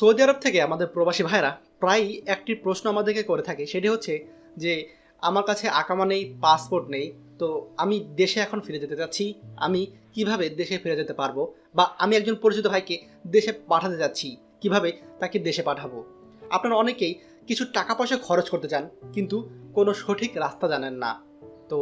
Saudi আরব থেকে আমাদের প্রবাসী ভাইরা প্রায়ই একটি প্রশ্ন আমাদেরকে করে থাকে, সেটি হচ্ছে যে, আমার কাছে আকামা নেই, পাসপোর্ট নেই, তো আমি দেশে এখন ফিরে যেতে চাচ্ছি, আমি কীভাবে দেশে ফিরে যেতে পারব? বা আমি একজন পরিচিত ভাইকে দেশে পাঠাতে যাচ্ছি কীভাবে তাকে দেশে পাঠাবো? আপনারা অনেকেই কিছু টাকা পয়সা খরচ করতে চান, কিন্তু কোনো সঠিক রাস্তা জানেন না। তো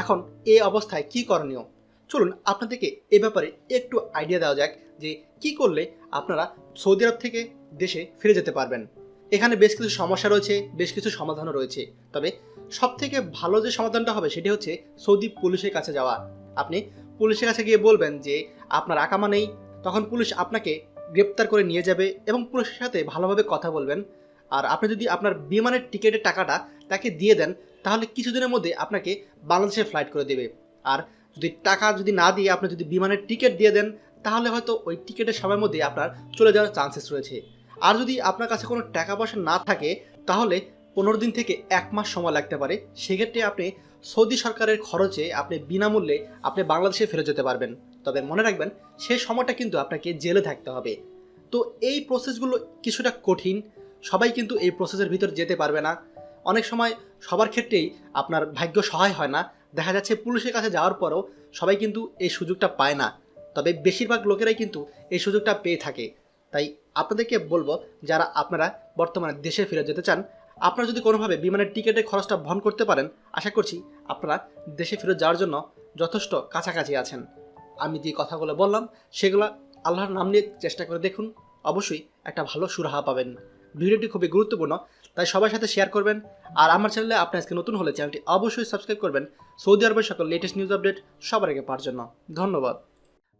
এখন এই অবস্থায় কি করণীয়? চলুন আপনাদেরকে এ ব্যাপারে একটু আইডিয়া দেওয়া যাক যে, কি করলে আপনারা সৌদি আরব থেকে দেশে ফিরে যেতে পারবেন। এখানে বেশ কিছু সমস্যা রয়েছে, বেশ কিছু সমাধানও রয়েছে। তবে সব থেকে ভালো যে সমাধানটা হবে সেটি হচ্ছে সৌদি পুলিশের কাছে যাওয়া। আপনি পুলিশের কাছে গিয়ে বলবেন যে, আপনার আকামা নেই। তখন পুলিশ আপনাকে গ্রেপ্তার করে নিয়ে যাবে এবং পুলিশের সাথে ভালোভাবে কথা বলবেন। আর আপনি যদি আপনার বিমানের টিকিটের টাকাটা তাকে দিয়ে দেন, তাহলে কিছুদিনের মধ্যে আপনাকে বাংলাদেশে ফ্লাইট করে দেবে। আর যদি টাকা যদি না দিয়ে আপনি যদি বিমানের টিকিট দিয়ে দেন, তাহলে হয়তো ওই টিকিটের সময়ের মধ্যে আপনার চলে যাওয়ার চান্সেস রয়েছে। আর যদি আপনার কাছে কোনো টাকা পয়সা না থাকে, তাহলে পনেরো দিন থেকে এক মাস সময় লাগতে পারে। সেক্ষেত্রে আপনি সৌদি সরকারের খরচে আপনি বিনামূল্যে আপনি বাংলাদেশে ফেরত যেতে পারবেন। তবে মনে রাখবেন সেই সময়টা কিন্তু আপনাকে জেলে থাকতে হবে। তো এই প্রসেসগুলো কিছুটা কঠিন। সবাই কিন্তু এই প্রসেসের ভিতর যেতে পারবে না। অনেক সময় সবার ক্ষেত্রেই আপনার ভাগ্য সহায় হয় না। দেখা যাচ্ছে পুলিশের কাছে যাওয়ার পরও সবাই কিন্তু এই সুযোগটা পায় না। তবে বেশিরভাগ লোকেরাই কিন্তু এই সুযোগটা পেয়ে থাকে। তাই আপনাদেরকে বলব, যারা আপনারা বর্তমানে দেশে ফিরে যেতে চান, আপনারা যদি কোনোভাবে বিমানের টিকিটের খরচটা বহন করতে পারেন, আশা করছি আপনারা দেশে ফিরে যাওয়ার জন্য যথেষ্ট কাছাকাছি আছেন। আমি যে কথাগুলো বললাম, সেগুলো আল্লাহর নাম নিয়ে চেষ্টা করে দেখুন, অবশ্যই একটা ভালো সুরাহা পাবেন। ভিডিওটি খুবই গুরুত্বপূর্ণ, তাই সবার সাথে শেয়ার করবেন, আর আমার চ্যানেলে আপনি আজকে নতুন হলে চ্যানেলটি অবশ্যই সাবস্ক্রাইব করবেন। সৌদি আরবের সকল লেটেস্ট নিউজ আপডেট সবার আগে পাওয়ার জন্য। ধন্যবাদ।